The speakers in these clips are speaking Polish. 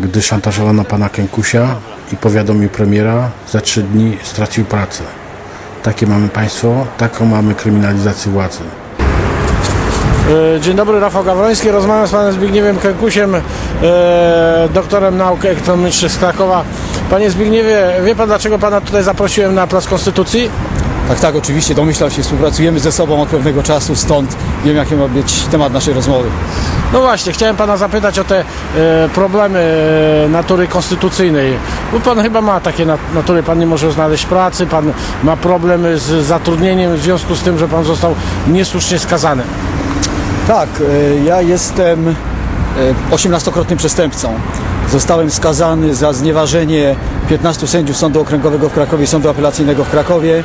gdy szantażowano pana Kękusia i powiadomił premiera, za trzy dni stracił pracę. Takie mamy państwo, taką mamy kryminalizację władzy. E, Dzień dobry, Rafał Gawroński. Rozmawiam z panem Zbigniewem Kękusiem, e, doktorem nauk ekonomicznych z Krakowa. Panie Zbigniewie, wie pan dlaczego pana tutaj zaprosiłem na Plac Konstytucji? Tak, tak, oczywiście, domyślam się, współpracujemy ze sobą od pewnego czasu, stąd wiem, jaki ma być temat naszej rozmowy. No właśnie, chciałem pana zapytać o te e, problemy e, natury konstytucyjnej. Bo pan chyba ma takie nat- natury, pan nie może znaleźć pracy, pan ma problemy z zatrudnieniem w związku z tym, że pan został niesłusznie skazany. Tak, e, ja jestem 18-krotnym przestępcą. Zostałem skazany za znieważenie 15 sędziów Sądu Okręgowego w Krakowie, Sądu Apelacyjnego w Krakowie,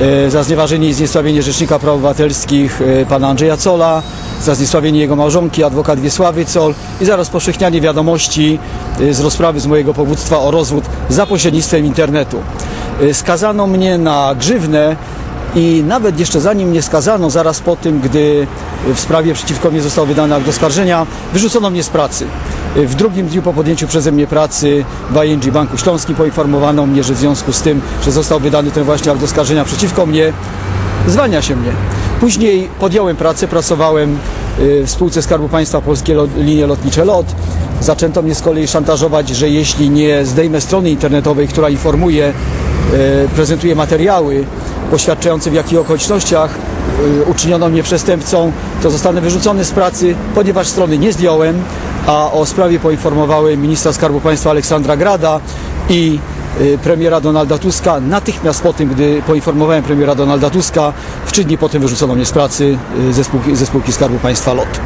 e, za znieważenie i zniesławienie Rzecznika Praw Obywatelskich e, pana Andrzeja Cola, za zniesławienie jego małżonki, adwokat Wiesławy Col i za rozpowszechnianie wiadomości e, z rozprawy z mojego powództwa o rozwód za pośrednictwem internetu. E, Skazano mnie na grzywnę i nawet jeszcze zanim mnie skazano, zaraz po tym, gdy w sprawie przeciwko mnie został wydany akt oskarżenia, wyrzucono mnie z pracy. W drugim dniu po podjęciu przeze mnie pracy w ING Banku Śląskim poinformowano mnie, że w związku z tym, że został wydany ten właśnie akt oskarżenia przeciwko mnie, zwalnia się mnie. Później podjąłem pracę, pracowałem y, w spółce Skarbu Państwa Polskie Linie Lotnicze LOT. Zaczęto mnie z kolei szantażować, że jeśli nie zdejmę strony internetowej, która informuje, y, prezentuje materiały poświadczające w jakich okolicznościach y, uczyniono mnie przestępcą, to zostanę wyrzucony z pracy, ponieważ strony nie zdjąłem, a o sprawie poinformowałem ministra Skarbu Państwa Aleksandra Grada i y, premiera Donalda Tuska. Natychmiast po tym, gdy poinformowałem premiera Donalda Tuska, w trzy dni potem wyrzucono mnie z pracy y, ze spółki, ze spółki Skarbu Państwa LOT.